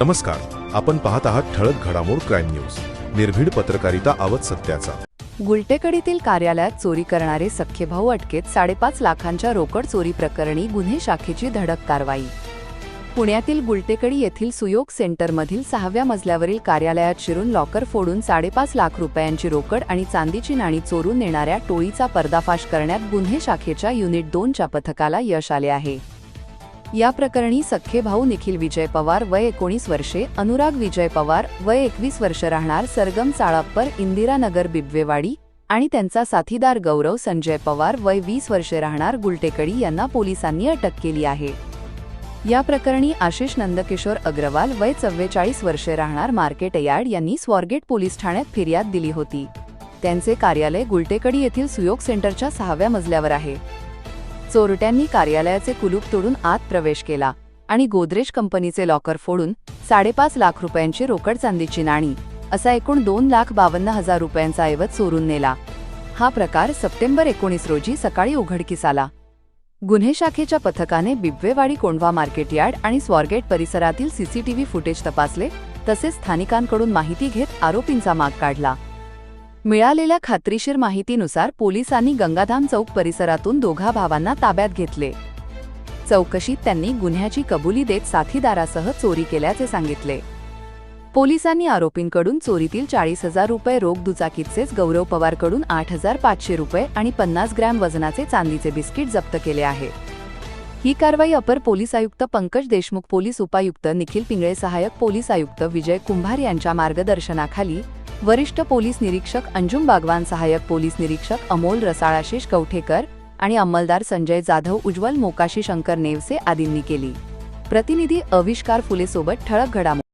नमस्कार आपण पाहत आहात ठळक घडामोड क्राईम न्यूज. निर्भीड पत्रकारिता आवत सत्याचा. गुलटेकडीतील कार्यालयात चोरी करणारे सख्खे भाऊ अटकेत साडेपाच लाखांच्या रोकड चोरी प्रकरणी गुन्हे शाखेची धडक कारवाई. पुण्यातील गुलटेकडी येथील सुयोग सेंटरमधील सहाव्या मजल्यावरील कार्यालयात शिरून लॉकर फोडून साडेपाच लाख रुपयांची रोकड आणि चांदीची नाणी चोरून नेणाऱ्या टोळीचा पर्दाफाश करण्यात गुन्हे शाखेच्या युनिट दोनच्या पथकाला यश आले आहे. या प्रकरणी सख्खे भाऊ निखिल विजय पवार वय एकोणीस वर्षे अनुराग विजय पवार वय एकवीस वर्ष राहणार सरगम चाळाप्पर इंदिरानगर बिबवेवाडी आणि त्यांचा साथीदार गौरव संजय पवार वय वीस वर्षे राहणार गुलटेकडी यांना पोलिसांनी अटक केली आहे. या प्रकरणी आशिष नंदकिशोर अग्रवाल वय चव्वेचाळीस वर्षे राहणार मार्केट यार्ड यांनी स्वारगेट पोलीस ठाण्यात फिर्याद दिली होती. त्यांचे कार्यालय गुलटेकडी येथील सुयोग सेंटरच्या सहाव्या मजल्यावर आहे. चोरट्यांनी कार्यालयाचे कुलूप तोडून आत प्रवेश केला आणि गोदरेज कंपनीचे लॉकर फोडून साडेपाच लाख रुपयांची रोकड चांदीची नाणी असा एकूण दोन लाख बावन्न हजार रुपयांचा ऐवज चोरून नेला. हा प्रकार सप्टेंबर एकोणीस रोजी सकाळी उघडकीस आला. गुन्हे शाखेच्या पथकाने बिबवेवाडी कोंढवा मार्केट यार्ड आणि स्वारगेट परिसरातील सीसीटीव्ही फुटेज तपासले तसेच स्थानिकांकडून माहिती घेत आरोपींचा माग काढला. मिळालेल्या खात्रीशीर माहितीनुसार पोलिसांनी गंगाधाम चौक परिसरातून दोघा भावांना ताब्यात घेतले. चौकशीत त्यांनी गुन्ह्याची कबुली देत साथीदारासह चोरी केल्याचे सांगितले. पोलिसांनी आरोपींकडून चोरीतील चाळीस हजार रुपये रोख दुचाकीचेच गौरव पवारकडून आठ हजार पाचशे रुपये आणि पन्नास ग्रॅम वजनाचे चांदीचे बिस्किट जप्त केले आहे. ही कारवाई अपर पोलीस आयुक्त पंकज देशमुख पोलीस उपायुक्त निखिल पिंगळे सहाय्यक पोलीस आयुक्त विजय कुंभार यांच्या मार्गदर्शनाखाली वरिष्ठ पोलीस निरीक्षक अंजुम बागवान सहाय्यक पोलीस निरीक्षक अमोल रसाळाशीष कवठेकर आणि अंमलदार संजय जाधव उज्ज्वल मोकाशी शंकर नेवसे आदींनी केली. प्रतिनिधी अविष्कार फुलेसोबत ठळक घडामोडी